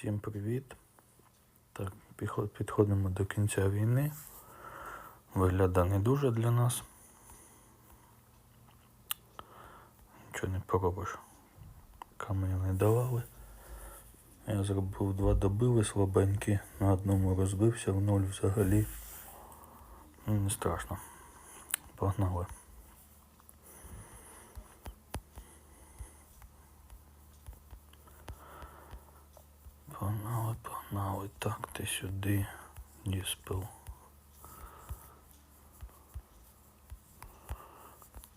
Всім привіт. Так, підходимо до кінця війни. Виглядає не дуже для нас. Нічого не поробиш. Камені не давали. Я зробив два добили слабенькі, на одному розбився, в нуль взагалі. Ну, не страшно. Погнали. Погнали. Так, ти сюди діспел.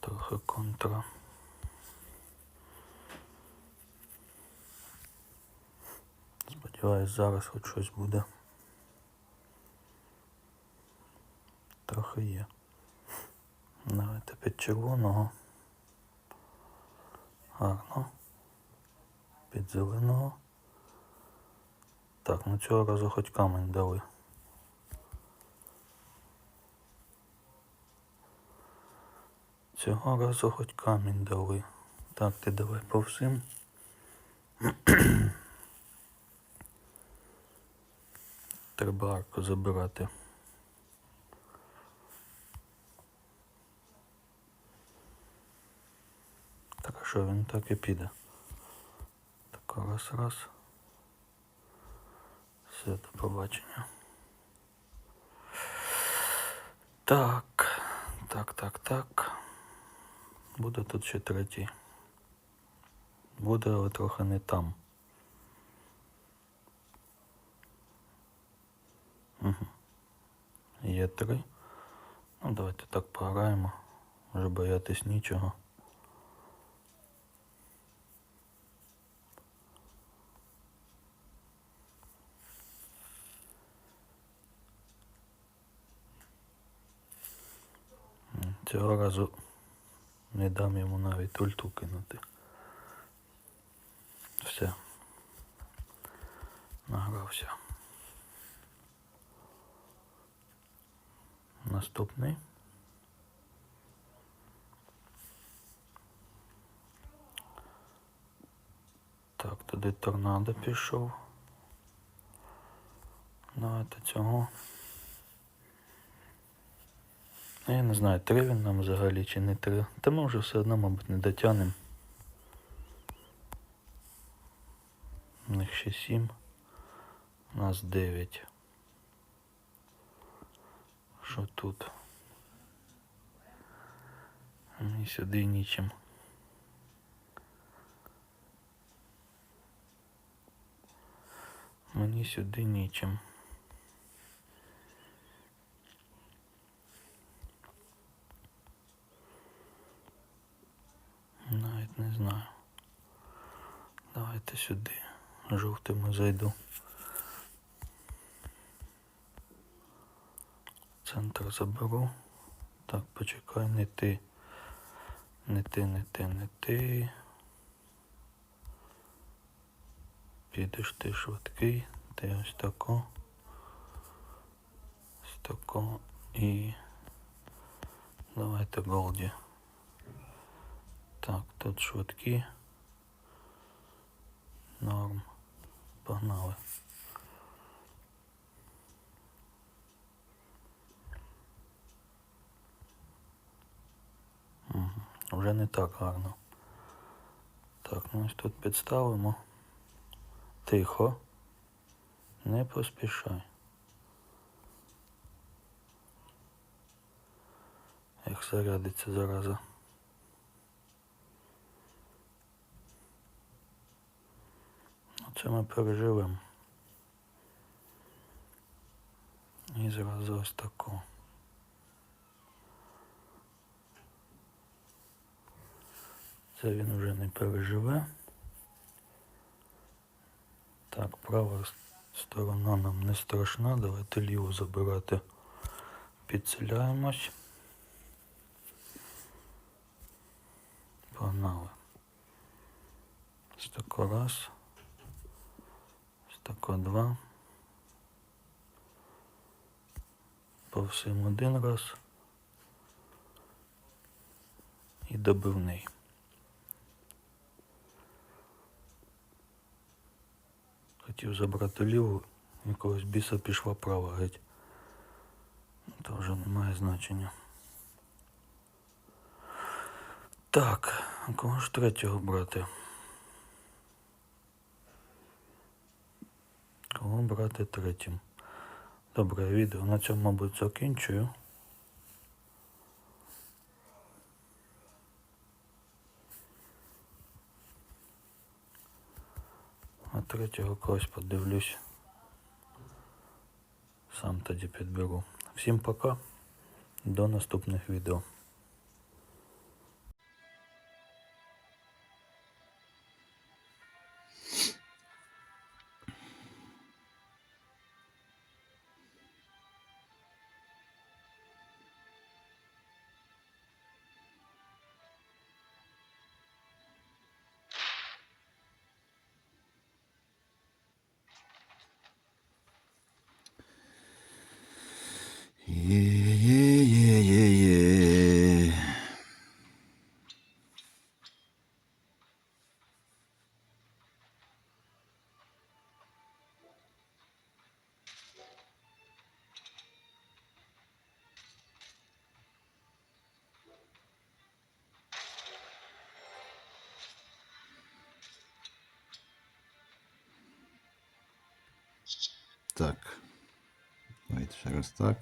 Трохи контра. Сподіваюсь, зараз хоч щось буде. Трохи є. Давайте під червоного. Гарно. Під зеленого. Так, ну цього разу хоч камень дали. Цього разу хоч камінь дали. Так, ти давай по всім. Треба арку забирати. Так, а що він так і піде? Так, раз, раз. Все, до побачення. Так, так, так, так. Буде тут ще третій. Буде, але трохи не там. Угу. Є три. Ну, давайте так пограємо. Вже боятись нічого. Цього разу не дам йому навіть ульту кинути. Все. Награвся. Наступний. Так, туди торнадо пішов. Давайте цього. Ну, Я не знаю, три він нам взагалі чи не три. Та ми вже все одно, мабуть, не дотягнемо. У них ще сім. У нас дев'ять. Що тут? Мені сюди нічим. Мені сюди нічим. Навіть не знаю. Давайте сюди. Жовтими зайду. Центр заберу. Так, почекай, не ти. Не ти, не ти, не ти. Підеш ти швидкий. Ти ось тако. Ось тако і давайте голді. Так, тут швидкі. Норм. Погнали. Мгм. Вже не так гарно. Так, ну ось тут підставимо. Тихо. Не поспішай. Як зарядиться зараза. Ну, Це ми переживемо. І зразу ось таку. Це він вже не переживе. Так, права сторона нам не страшна. Давайте ліву забирати. Підселяємось. Погнали. Ось тако раз. Тако два. По всім один раз. І добивний. Хотів забрати ліву, якогось біса пішла права геть. Ну, То вже не має значення. Так, кого ж третього брати? Кого брати третім? Добре, відео на цьому, мабуть, закінчую. А третього когось подивлюсь. Сам тоді підберу. Всім пока. До наступних відео. Так. Давайте ще раз так.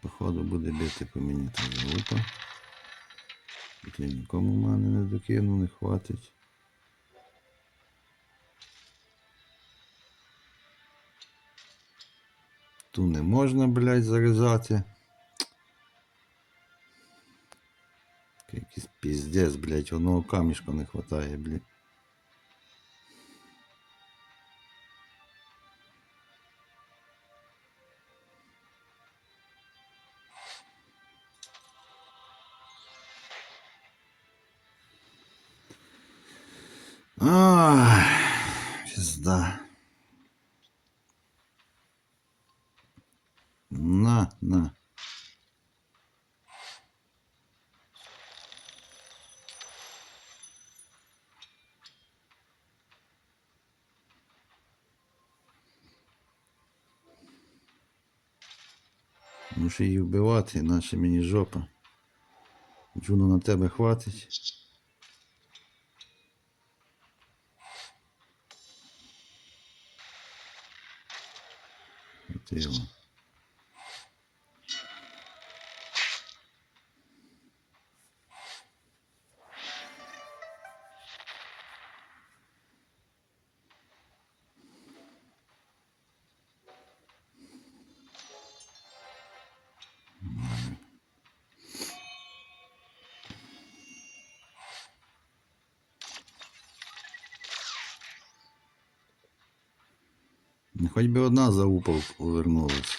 Походу буде бити по мені та залупа. Тут я нікому мани не докину, не хватить. Ту не можна, блядь, зарізати. Якийсь піздець, блядь, одного камішка не хватає, блядь. Ай, пизда. На, на. Мушу її вбивати, іначе мені жопа. Джуно на тебе хватить. Ти його. Хоть бы одна за упол повернулась.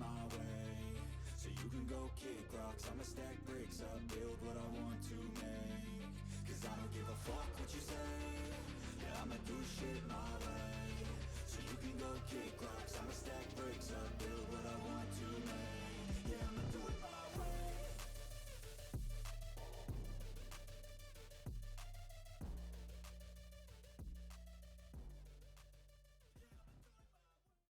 my way. So you can go kick rocks. I'ma stack bricks up, build what I want.